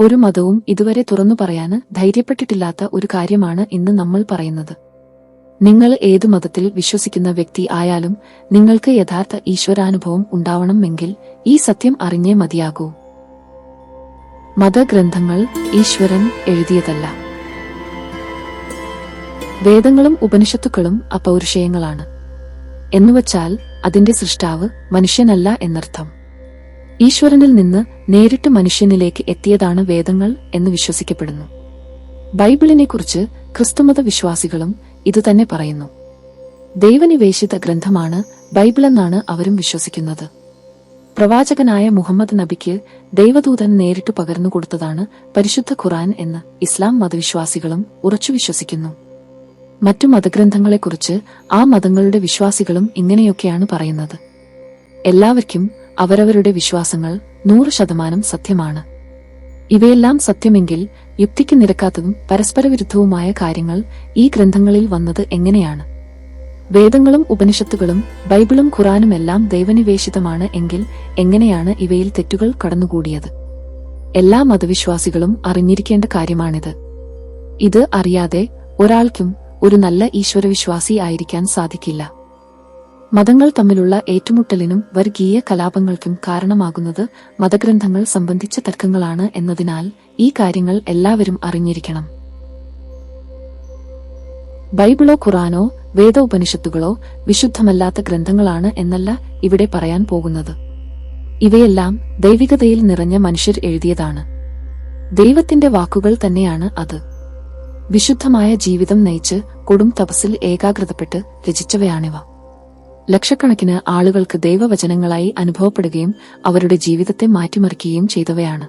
ഒരു മതവും ഇതുവരെ തുറന്നു പറയാൻ ധൈര്യപ്പെട്ടിട്ടില്ലാത്ത ഒരു കാര്യമാണ് ഇന്ന് നമ്മൾ പറയുന്നത്. നിങ്ങൾ ഏതു മതത്തിൽ വിശ്വസിക്കുന്ന വ്യക്തി ആയാലും നിങ്ങൾക്ക് യഥാർത്ഥ ഈശ്വരാനുഭവം ഉണ്ടാവണമെങ്കിൽ ഈ സത്യം അറിഞ്ഞേ മതിയാകൂ. മതഗ്രന്ഥങ്ങൾ ഈശ്വരൻ എഴുതിയതല്ല. വേദങ്ങളും ഉപനിഷത്തുക്കളും അപൗരുഷയങ്ങളാണ്. എന്നുവച്ചാൽ അതിന്റെ സൃഷ്ടാവ് മനുഷ്യനല്ല എന്നർത്ഥം. ഈശ്വരനിൽ നിന്ന് നേരിട്ട് മനുഷ്യനിലേക്ക് എത്തിയതാണ് വേദങ്ങൾ എന്ന് വിശ്വസിക്കപ്പെടുന്നു. ബൈബിളിനെക്കുറിച്ച് ക്രിസ്തുമത വിശ്വാസികളും ഇതുതന്നെ പറയുന്നു. ദൈവനിവേശിത ഗ്രന്ഥമാണ് ബൈബിളെന്നാണ് അവരും വിശ്വസിക്കുന്നത്. പ്രവാചകനായ മുഹമ്മദ് നബിക്ക് ദൈവദൂതൻ നേരിട്ട് പകർന്നു കൊടുത്തതാണ് പരിശുദ്ധ ഖുറാൻ എന്ന് ഇസ്ലാം മതവിശ്വാസികളും ഉറച്ചു വിശ്വസിക്കുന്നു. മറ്റു മതഗ്രന്ഥങ്ങളെക്കുറിച്ച് ആ മതങ്ങളുടെ വിശ്വാസികളും ഇങ്ങനെയൊക്കെയാണ് പറയുന്നത്. എല്ലാവർക്കും അവരവരുടെ വിശ്വാസങ്ങൾ നൂറ് ശതമാനം സത്യമാണ്. ഇവയെല്ലാം സത്യമെങ്കിൽ യുക്തിക്ക് നിരക്കാത്തതും പരസ്പരവിരുദ്ധവുമായ കാര്യങ്ങൾ ഈ ഗ്രന്ഥങ്ങളിൽ വന്നത് എങ്ങനെയാണ്? വേദങ്ങളും ഉപനിഷത്തുകളും ബൈബിളും ഖുറാനുമെല്ലാം ദൈവനിവേശിതമാണ് എങ്കിൽ എങ്ങനെയാണ് ഇവയിൽ തെറ്റുകൾ കടന്നുകൂടിയത്? എല്ലാ മതവിശ്വാസികളും അറിഞ്ഞിരിക്കേണ്ട കാര്യമാണിത്. ഇത് അറിയാതെ ഒരാൾക്കും ഒരു നല്ല ഈശ്വരവിശ്വാസി ആയിരിക്കാൻ സാധിക്കില്ല. മതങ്ങൾ തമ്മിലുള്ള ഏറ്റുമുട്ടലിനും വർഗീയ കലാപങ്ങൾക്കും കാരണമാകുന്നത് മതഗ്രന്ഥങ്ങൾ സംബന്ധിച്ച തർക്കങ്ങളാണ് എന്നതിനാൽ ഈ കാര്യങ്ങൾ എല്ലാവരും അറിഞ്ഞിരിക്കണം. ബൈബിളോ ഖുറാനോ വേദ ഉപനിഷത്തുകളോ വിശുദ്ധമല്ലാത്ത ഗ്രന്ഥങ്ങളാണ് എന്നല്ല ഇവിടെ പറയാൻ പോകുന്നത്. ഇവയെല്ലാം ദൈവികതയിൽ നിറഞ്ഞ മനുഷ്യർ എഴുതിയതാണ്. ദൈവത്തിന്റെ വാക്കുകൾ തന്നെയാണ് അത്. വിശുദ്ധമായ ജീവിതം നയിച്ച് കൊടും തപസ്സിൽ ഏകാഗ്രതപ്പെട്ട് രചിച്ചവയാണിവ. ലക്ഷക്കണക്കിന് ആളുകൾക്ക് ദൈവവചനങ്ങളായി അനുഭവപ്പെടുകയും അവരുടെ ജീവിതത്തെ മാറ്റിമറിക്കുകയും ചെയ്തവയാണ്.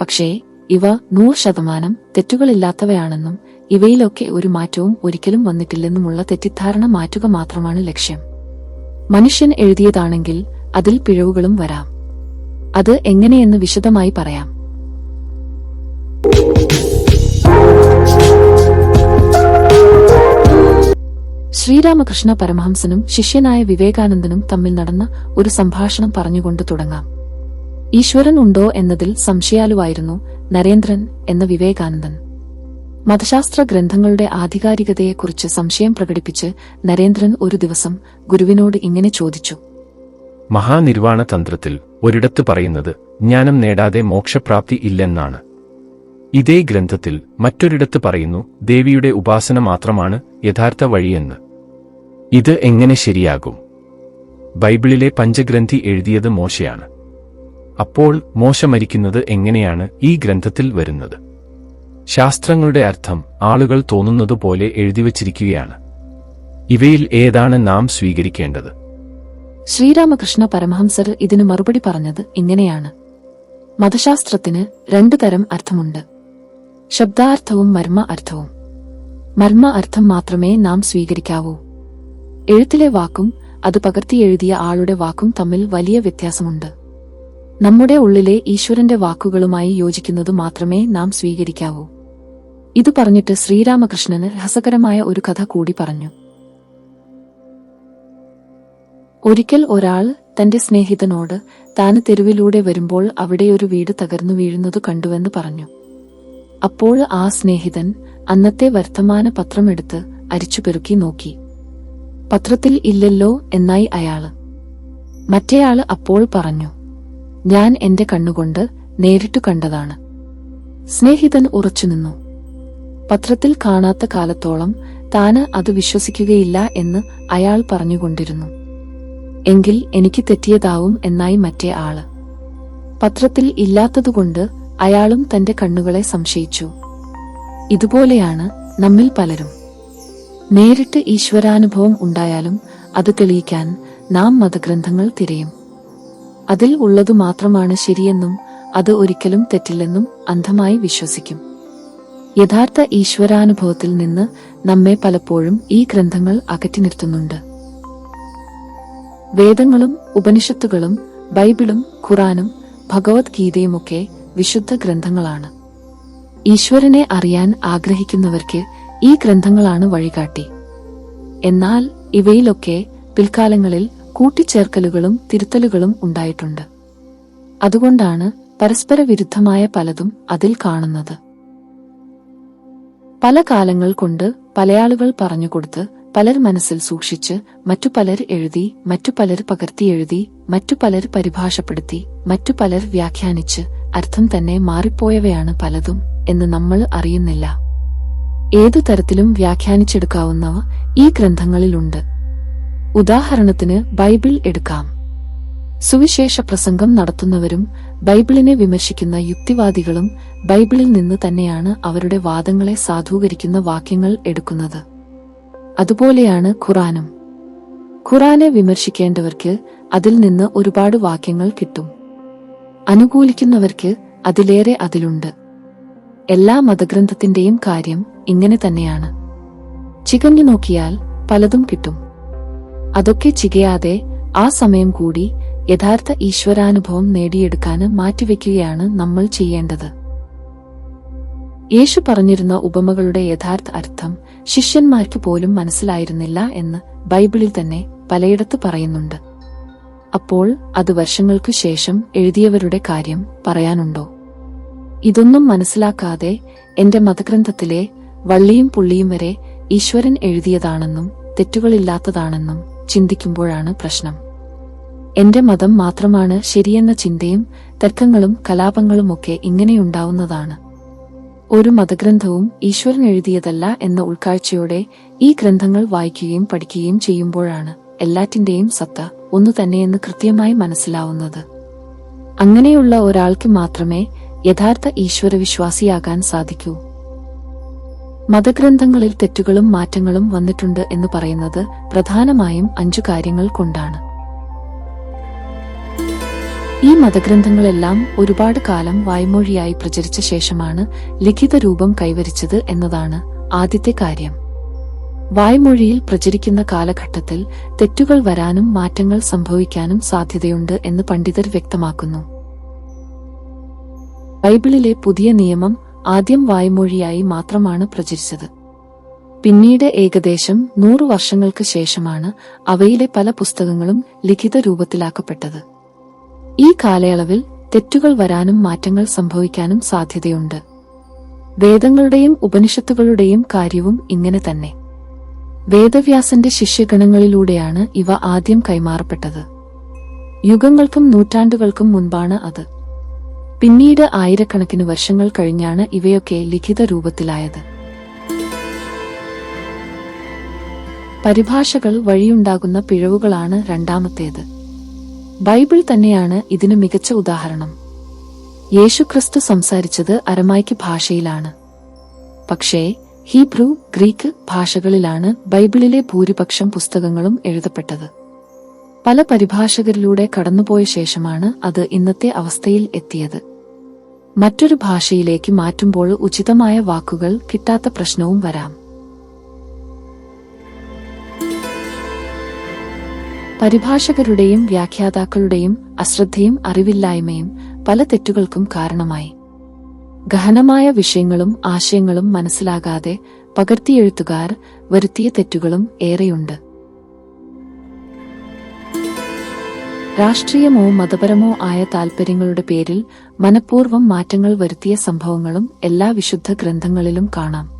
പക്ഷേ ഇവ നൂറ് ശതമാനം തെറ്റുകളില്ലാത്തവയാണെന്നും ഇവയിലൊക്കെ ഒരു മാറ്റവും ഒരിക്കലും വന്നിട്ടില്ലെന്നുമുള്ള തെറ്റിദ്ധാരണ മാറ്റുക മാത്രമാണ് ലക്ഷ്യം. മനുഷ്യൻ എഴുതിയതാണെങ്കിൽ അതിൽ പിഴവുകളും വരാം. അത് എങ്ങനെയെന്ന് വിശദമായി പറയാം. ശ്രീരാമകൃഷ്ണ പരമഹംസനും ശിഷ്യനായ വിവേകാനന്ദനും തമ്മിൽ നടന്ന ഒരു സംഭാഷണം പറഞ്ഞുകൊണ്ട് തുടങ്ങാം. ഈശ്വരൻ ഉണ്ടോ എന്നതിൽ സംശയാലുവായിരുന്നു നരേന്ദ്രൻ എന്ന വിവേകാനന്ദൻ. മതശാസ്ത്ര ഗ്രന്ഥങ്ങളുടെ ആധികാരികതയെക്കുറിച്ച് സംശയം പ്രകടിപ്പിച്ച് നരേന്ദ്രൻ ഒരു ദിവസം ഗുരുവിനോട് ഇങ്ങനെ ചോദിച്ചു. മഹാനിർവാണ തന്ത്രത്തിൽ ഒരിടത്ത് പറയുന്നത് ജ്ഞാനം നേടാതെ മോക്ഷപ്രാപ്തി ഇല്ലെന്നാണ്. ഇതേ ഗ്രന്ഥത്തിൽ മറ്റൊരിടത്ത് പറയുന്നു ദേവിയുടെ ഉപാസന മാത്രമാണ് യഥാർത്ഥ വഴിയെന്ന്. ഇത് എങ്ങനെ ശരിയാകും? ബൈബിളിലെ പഞ്ചഗ്രന്ഥി എഴുതിയത് മോശയാണ്. അപ്പോൾ മോശ മരിക്കുന്നത് എങ്ങനെയാണ് ഈ ഗ്രന്ഥത്തിൽ വരുന്നത്? ശാസ്ത്രങ്ങളുടെ അർത്ഥം ആളുകൾ തോന്നുന്നതുപോലെ എഴുതിവച്ചിരിക്കുകയാണ് ഇവയിൽ ഏതാണ് നാം സ്വീകരിക്കേണ്ടത്? ശ്രീരാമകൃഷ്ണ പരമഹംസർ ഇതിന് മറുപടി പറഞ്ഞത് ഇങ്ങനെയാണ്. മതശാസ്ത്രത്തിന് രണ്ടു തരം അർത്ഥമുണ്ട്. ശബ്ദാർത്ഥവും മർമ്മ അർത്ഥവും. മർമ്മ അർത്ഥം മാത്രമേ നാം സ്വീകരിക്കാവൂ. എഴുത്തിലെ വാക്കും അത് പകർത്തി എഴുതിയ ആളുടെ വാക്കും തമ്മിൽ വലിയ വ്യത്യാസമുണ്ട്. നമ്മുടെ ഉള്ളിലെ ഈശ്വരന്റെ വാക്കുകളുമായി യോജിക്കുന്നത് മാത്രമേ നാം സ്വീകരിക്കാവൂ. ഇത് പറഞ്ഞിട്ട് ശ്രീരാമകൃഷ്ണന് രസകരമായ ഒരു കഥ കൂടി പറഞ്ഞു. ഒരിക്കൽ ഒരാൾ തന്റെ സ്നേഹിതനോട് താൻ തെരുവിലൂടെ വരുമ്പോൾ അവിടെ ഒരു വീട് തകർന്നു വീഴുന്നത് കണ്ടുവെന്ന് പറഞ്ഞു. അപ്പോൾ ആ സ്നേഹിതൻ അന്നത്തെ വർത്തമാന പത്രമെടുത്ത് അരിച്ചുപെറുക്കി നോക്കി. പത്രത്തിൽ ഇല്ലല്ലോ എന്നായി അയാൾ. മറ്റേയാൾ അപ്പോൾ പറഞ്ഞു ഞാൻ എന്റെ കണ്ണുകൊണ്ട് നേരിട്ടു കണ്ടതാണ്. സ്നേഹിതൻ ഉറച്ചുനിന്നു പത്രത്തിൽ കാണാത്ത കാലത്തോളം താന് അത് വിശ്വസിക്കുകയില്ല എന്ന് അയാൾ പറഞ്ഞുകൊണ്ടിരുന്നു. എങ്കിൽ എനിക്ക് തെറ്റിയതാവും എന്നായി മറ്റേ ആൾ. പത്രത്തിൽ ഇല്ലാത്തതുകൊണ്ട് അയാളും തന്റെ കണ്ണുകളെ സംശയിച്ചു. ഇതുപോലെയാണ് നമ്മിൽ പലരും. നേരിട്ട് ഈശ്വരാനുഭവം ഉണ്ടായാലും അത് തെളിയിക്കാൻ നാം മതഗ്രന്ഥങ്ങൾ തിരയും. അതിൽ ഉള്ളതു മാത്രമാണ് ശരിയെന്നും അത് ഒരിക്കലും തെറ്റില്ലെന്നും അന്ധമായി വിശ്വസിക്കും. യഥാർത്ഥ ഈശ്വരാനുഭവത്തിൽ നിന്ന് നമ്മെ പലപ്പോഴും ഈ ഗ്രന്ഥങ്ങൾ അകറ്റി നിർത്തുന്നുണ്ട്. വേദങ്ങളും ഉപനിഷത്തുകളും ബൈബിളും ഖുറാനും ഭഗവത്ഗീതയുമൊക്കെ വിശുദ്ധ ഗ്രന്ഥങ്ങളാണ്. ഈശ്വരനെ അറിയാൻ ആഗ്രഹിക്കുന്നവർക്ക് ഈ ഗ്രന്ഥങ്ങളാണ് വഴികാട്ടി. എന്നാൽ ഇവയിലൊക്കെ പിൽക്കാലങ്ങളിൽ കൂട്ടിച്ചേർക്കലുകളും തിരുത്തലുകളും ഉണ്ടായിട്ടുണ്ട്. അതുകൊണ്ടാണ് പരസ്പര വിരുദ്ധമായ പലതും അതിൽ കാണുന്നത്. പല കാലങ്ങൾ കൊണ്ട് പലയാളുകൾ പറഞ്ഞുകൊടുത്ത് പലർ മനസ്സിൽ സൂക്ഷിച്ച് മറ്റു പലർ എഴുതി മറ്റു പലർ പകർത്തി എഴുതി മറ്റു പലർ പരിഭാഷപ്പെടുത്തി മറ്റു പലർ വ്യാഖ്യാനിച്ച് അർത്ഥം തന്നെ മാറിപ്പോയവയാണ് പലതും എന്ന് നമ്മൾ അറിയുന്നില്ല. ഏതു തരത്തിലും വ്യാഖ്യാനിച്ചെടുക്കാവുന്നവ ഈ ഗ്രന്ഥങ്ങളിലുണ്ട്. ഉദാഹരണത്തിന് ബൈബിൾ എടുക്കാം. സുവിശേഷ പ്രസംഗം നടത്തുന്നവരും ബൈബിളിനെ വിമർശിക്കുന്ന യുക്തിവാദികളും ബൈബിളിൽ നിന്ന് തന്നെയാണ് അവരുടെ വാദങ്ങളെ സാധൂകരിക്കുന്ന വാക്യങ്ങൾ എടുക്കുന്നത്. അതുപോലെയാണ് ഖുറാനും. ഖുറാനെ വിമർശിക്കേണ്ടവർക്ക് അതിൽ നിന്ന് ഒരുപാട് വാക്യങ്ങൾ കിട്ടും. അനുകൂലിക്കുന്നവർക്ക് അതിലേറെ അതിലുണ്ട്. എല്ലാ മതഗ്രന്ഥത്തിന്റെയും കാര്യം ഇങ്ങനെ തന്നെയാണ്. ചികഞ്ഞു നോക്കിയാൽ പലതും കിട്ടും. അതൊക്കെ ചികയാതെ ആ സമയം കൂടി യഥാർത്ഥ ഈശ്വരാനുഭവം നേടിയെടുക്കാന് മാറ്റിവെക്കുകയാണ് നമ്മൾ ചെയ്യേണ്ടത്. യേശു പറഞ്ഞിരുന്ന ഉപമകളുടെ യഥാർത്ഥ അർത്ഥം ശിഷ്യന്മാർക്ക് പോലും മനസ്സിലായിരുന്നില്ല എന്ന് ബൈബിളിൽ തന്നെ പലയിടത്ത് പറയുന്നുണ്ട്. അപ്പോൾ അത് വർഷങ്ങൾക്കു ശേഷം എഴുതിയവരുടെ കാര്യം പറയാനുണ്ടോ? ഇതൊന്നും മനസ്സിലാക്കാതെ എന്റെ മതഗ്രന്ഥത്തിലെ വള്ളിയും പുള്ളിയും വരെ ഈശ്വരൻ എഴുതിയതാണെന്നും തെറ്റുകളില്ലാത്തതാണെന്നും ചിന്തിക്കുമ്പോഴാണ് പ്രശ്നം. എന്റെ മതം മാത്രമാണ് ശരിയെന്ന ചിന്തയും തർക്കങ്ങളും കലാപങ്ങളുമൊക്കെ ഇങ്ങനെയുണ്ടാവുന്നതാണ്. ഒരു മതഗ്രന്ഥവും ഈശ്വരൻ എഴുതിയതല്ല എന്ന ഉൾക്കാഴ്ചയോടെ ഈ ഗ്രന്ഥങ്ങൾ വായിക്കുകയും പഠിക്കുകയും ചെയ്യുമ്പോഴാണ് എല്ലാറ്റിന്റെയും സത്ത ഒന്നു തന്നെയെന്ന് കൃത്യമായി മനസ്സിലാവുന്നത്. അങ്ങനെയുള്ള ഒരാൾക്ക് മാത്രമേ യഥാർത്ഥ ഈശ്വരവിശ്വാസിയാകാൻ സാധിക്കൂ. മതഗ്രന്ഥങ്ങളിൽ തെറ്റുകളും മാറ്റങ്ങളും വന്നിട്ടുണ്ട് എന്ന് പറയുന്നത് പ്രധാനമായും അഞ്ചു കാര്യങ്ങൾ കൊണ്ടാണ്. ഈ മതഗ്രന്ഥങ്ങളെല്ലാം ഒരുപാട് കാലം വായ്മൊഴിയായി പ്രചരിച്ച ശേഷമാണ് ലിഖിത രൂപം കൈവരിച്ചത് എന്നതാണ് ആദ്യത്തെ കാര്യം. വായ്മൊഴിയിൽ പ്രചരിക്കുന്ന കാലഘട്ടത്തിൽ തെറ്റുകൾ വരാനും മാറ്റങ്ങൾ സംഭവിക്കാനും സാധ്യതയുണ്ട് എന്ന് പണ്ഡിതർ വ്യക്തമാക്കുന്നു. ബൈബിളിലെ പുതിയ നിയമം ആദ്യം വായ്മൊഴിയായി മാത്രമാണ് പ്രചരിച്ചത്. പിന്നീട് ഏകദേശം നൂറു വർഷങ്ങൾക്ക് ശേഷമാണ് അവയിലെ പല പുസ്തകങ്ങളും ലിഖിത രൂപത്തിലാക്കപ്പെട്ടത്. ഈ കാലയളവിൽ തെറ്റുകൾ വരാനും മാറ്റങ്ങൾ സംഭവിക്കാനും സാധ്യതയുണ്ട്. വേദങ്ങളുടെയും ഉപനിഷത്തുകളുടെയും കാര്യവും ഇങ്ങനെ തന്നെ. വേദവ്യാസന്റെ ശിഷ്യഗണങ്ങളിലൂടെയാണ് ഇവ ആദ്യം കൈമാറപ്പെട്ടത്. യുഗങ്ങൾക്കും നൂറ്റാണ്ടുകൾക്കും മുൻപാണ് അത്. പിന്നീട് ആയിരക്കണക്കിന് വർഷങ്ങൾ കഴിഞ്ഞാണ് ഇവയൊക്കെ ലിഖിത രൂപത്തിലായത്. പരിഭാഷകൾ വഴിയുണ്ടാകുന്ന പിഴവുകളാണ് രണ്ടാമത്തേത്. ബൈബിൾ തന്നെയാണ് ഇതിന് മികച്ച ഉദാഹരണം. യേശുക്രിസ്തു സംസാരിച്ചത് അരമായ്ക്ക് ഭാഷയിലാണ്. പക്ഷേ ഹീബ്രു ഗ്രീക്ക് ഭാഷകളിലാണ് ബൈബിളിലെ ഭൂരിപക്ഷം പുസ്തകങ്ങളും എഴുതപ്പെട്ടത്. പല പരിഭാഷകരിലൂടെ കടന്നുപോയ ശേഷമാണ് അത് ഇന്നത്തെ അവസ്ഥയിൽ എത്തിയത്. മറ്റൊരു ഭാഷയിലേക്ക് മാറ്റുമ്പോൾ ഉചിതമായ വാക്കുകൾ കിട്ടാത്ത പ്രശ്നവും വരാം. പരിഭാഷകരുടെയും വ്യാഖ്യാതാക്കളുടെയും അശ്രദ്ധയും അറിവില്ലായ്മയും പല തെറ്റുകൾക്കും കാരണമായി. ഗഹനമായ വിഷയങ്ങളും ആശയങ്ങളും മനസ്സിലാകാതെ പകർത്തിയെഴുത്തുകാർ വരുത്തിയ തെറ്റുകളും ഏറെയുണ്ട്. രാഷ്ട്രീയമോ മതപരമോ ആയ താൽപര്യങ്ങളുടെ പേരിൽ മനഃപൂർവം മാറ്റങ്ങൾ വരുത്തിയ സംഭവങ്ങളും എല്ലാ വിശുദ്ധ ഗ്രന്ഥങ്ങളിലും കാണാം.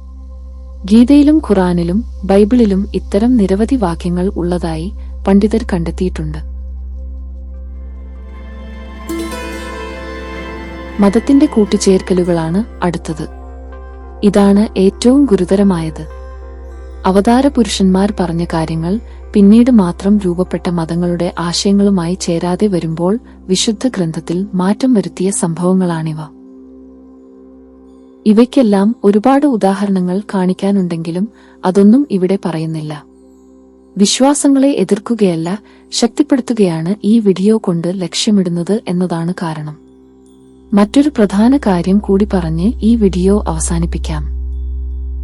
ഗീതയിലും ഖുറാനിലും ബൈബിളിലും ഇത്തരം നിരവധി വാക്യങ്ങൾ ഉള്ളതായി പണ്ഡിതർ കണ്ടെത്തിയിട്ടുണ്ട്. മതത്തിന്റെ കൂട്ടിച്ചേർക്കലുകളാണ് അടുത്തത്. ഇതാണ് ഏറ്റവും ഗുരുതരമായത്. അവതാര പുരുഷന്മാർ പറഞ്ഞ കാര്യങ്ങൾ പിന്നീട് മാത്രം രൂപപ്പെട്ട മതങ്ങളുടെ ആശയങ്ങളുമായി ചേരാതെ വരുമ്പോൾ വിശുദ്ധ ഗ്രന്ഥത്തിൽ മാറ്റം വരുത്തിയ സംഭവങ്ങളാണിവ. ഇവയ്ക്കെല്ലാം ഒരുപാട് ഉദാഹരണങ്ങൾ കാണിക്കാനുണ്ടെങ്കിലും അതൊന്നും ഇവിടെ പറയുന്നില്ല. വിശ്വാസങ്ങളെ എതിർക്കുകയല്ല ശക്തിപ്പെടുത്തുകയാണ് ഈ വീഡിയോ കൊണ്ട് ലക്ഷ്യമിടുന്നത് എന്നതാണ് കാരണം. മറ്റൊരു പ്രധാന കാര്യം കൂടി പറഞ്ഞ് ഈ വീഡിയോ അവസാനിപ്പിക്കാം.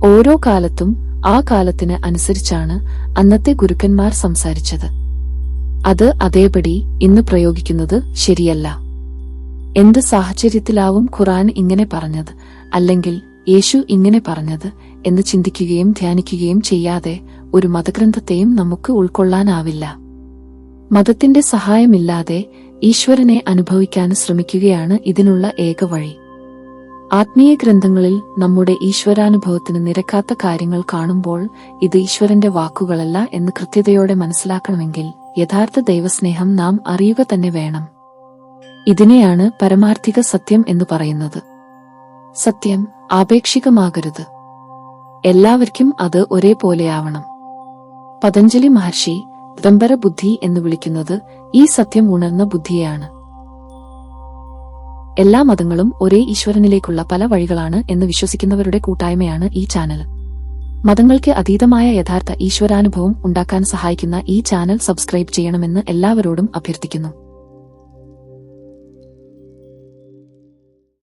ഓരോ കാലത്തും ആ കാലത്തിന് അനുസരിച്ചാണ് അന്നത്തെ ഗുരുക്കന്മാർ സംസാരിച്ചത്. അത് അതേപടി ഇന്ന് പ്രയോഗിക്കുന്നത് ശരിയല്ല. എന്ത് സാഹചര്യത്തിലാവും ഖുറാൻ ഇങ്ങനെ പറഞ്ഞത് അല്ലെങ്കിൽ യേശു ഇങ്ങനെ പറഞ്ഞത് എന്ന് ചിന്തിക്കുകയും ധ്യാനിക്കുകയും ചെയ്യാതെ ഒരു മതഗ്രന്ഥത്തെയും നമുക്ക് ഉൾക്കൊള്ളാനാവില്ല. മതത്തിന്റെ സഹായമില്ലാതെ ഈശ്വരനെ അനുഭവിക്കാൻ ശ്രമിക്കുകയാണ് ഇതിനുള്ള ഏക വഴി. ആത്മീയ ഗ്രന്ഥങ്ങളിൽ നമ്മുടെ ഈശ്വരാനുഭവത്തിന് നിരക്കാത്ത കാര്യങ്ങൾ കാണുമ്പോൾ ഇത് ഈശ്വരന്റെ വാക്കുകളല്ല എന്ന് കൃത്യതയോടെ മനസ്സിലാക്കണമെങ്കിൽ യഥാർത്ഥ ദൈവസ്നേഹം നാം അറിയുക തന്നെ വേണം. ഇതിനെയാണ് പരമാർത്ഥിക സത്യം എന്ന് പറയുന്നത്. സത്യം ആപേക്ഷികമാകരുത്. എല്ലാവർക്കും അത് ഒരേപോലെയാവണം. പതഞ്ജലി മഹർഷി ദംബര ബുദ്ധി എന്ന് വിളിക്കുന്നത് ഈ സത്യം ഉണർന്ന ബുദ്ധിയെയാണ്. എല്ലാ മതങ്ങളും ഒരേ ഈശ്വരനിലേക്കുള്ള പല വഴികളാണ് എന്ന് വിശ്വസിക്കുന്നവരുടെ കൂട്ടായ്മയാണ് ഈ ചാനൽ. മതങ്ങൾക്ക് അതീതമായ യഥാർത്ഥ ഈശ്വരാനുഭവം ഉണ്ടാക്കാൻ സഹായിക്കുന്ന ഈ ചാനൽ സബ്സ്ക്രൈബ് ചെയ്യണമെന്ന് എല്ലാവരോടും അഭ്യർത്ഥിക്കുന്നു.